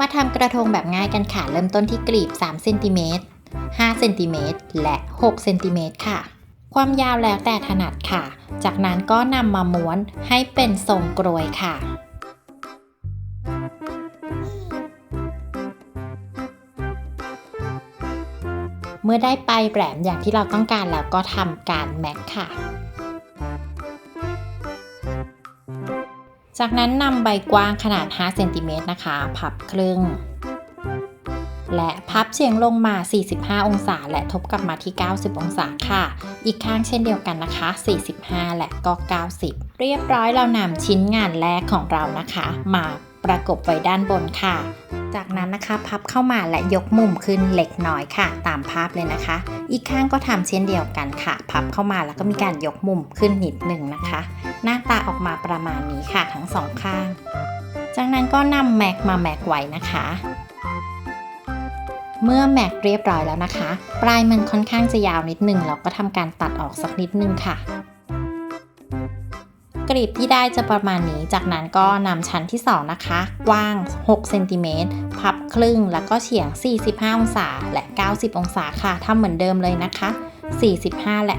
มาทำกระทงแบบง่ายกันค่ะ เริ่มต้นที่กลีบ3เซนติเมตร5เซนติเมตรและ6เซนติเมตรค่ะ ความยาวแล้วแต่ถนัดค่ะ จากนั้นก็นำมาม้วนให้เป็นทรงกรวยค่ะเมื่อได้ปลายแหลมอย่างที่เราต้องการแล้วก็ทำการแม็กค่ะ จากนั้นนำใบกว้างขนาด 5 เซนติเมตรนะคะ พับครึ่ง และพับเฉียงลงมา 45 องศา และทบกลับมาที่ 90 องศาค่ะ อีกข้างเช่นเดียวกันนะคะ 45 และก็ 90 เรียบร้อยเรานำชิ้นงานแรกของเรานะคะ มา ประกบไว้ด้านบนค่ะ จากนั้นนะคะพับเข้ามาและยกมุมขึ้นเล็กน้อยค่ะ ตามภาพเลยนะคะ อีกข้างก็ทำเช่นเดียวกันค่ะ พับเข้ามาแล้วก็มีการยกมุมขึ้นนิดหนึ่งนะคะ หน้าตาออกมาประมาณนี้ค่ะทั้งสองข้าง จากนั้นก็นำแม็กมาแม็กไว้นะคะเมื่อแม็กเรียบร้อยแล้วนะคะ ปลายมันค่อนข้างจะยาวนิดหนึ่งเราก็ทำการตัดออกสักนิดนึงค่ะ กรีบที่ได้จะประมาณนี้ จากนั้นก็นำชั้นที่ 2 นะคะ กว้าง 6 เซนติเมตร พับครึ่ง แล้วก็เฉียง 45 องศา และ 90 องศาค่ะทำเหมือนเดิมเลยนะคะ 45 และ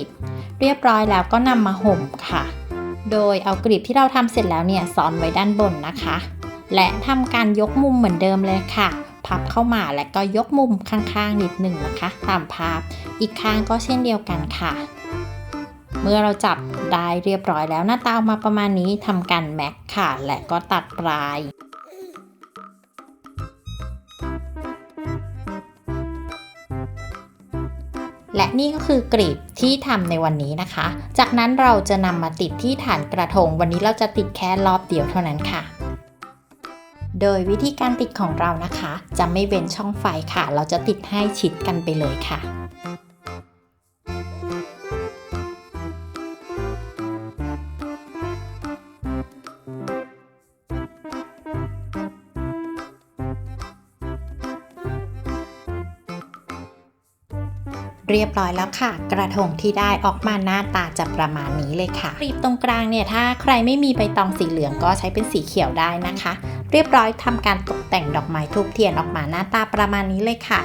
90 เรียบร้อยแล้วก็นำมาห่มค่ะ โดยเอากรีบที่เราทำเสร็จแล้วเนี่ยซ้อนไว้ด้านบนนะคะ และทำการยกมุมเหมือนเดิมเลยค่ะพับเข้ามาและก็ยกมุมข้างๆนิดหนึ่งนะคะ ตามภาพ อีกข้างก็เช่นเดียวกันค่ะ เมื่อเราจับได้เรียบร้อยแล้วหน้าตาออกมาประมาณนี้ทำการแม็กค่ะ และก็ตัดปลายและนี่ก็คือกรีบที่ทำในวันนี้นะคะ จากนั้นเราจะนำมาติดที่ฐานกระทง วันนี้เราจะติดแค่รอบเดียวเท่านั้นค่ะ โดยวิธีการติดของเรานะคะ จะไม่เว้นช่องไฟค่ะ เราจะติดให้ชิดกันไปเลยค่ะ เรียบร้อยแล้วค่ะ กระทงที่ได้ออกมาหน้าตาจะประมาณนี้เลยค่ะกรีบตรงกลางเนี่ยถ้าใครไม่มีใบตองสีเหลืองก็ใช้เป็นสีเขียวได้นะคะ เรียบร้อยทำการตกแต่งดอกไม้ทูบเทียนออกมาหน้าตาประมาณนี้เลยค่ะ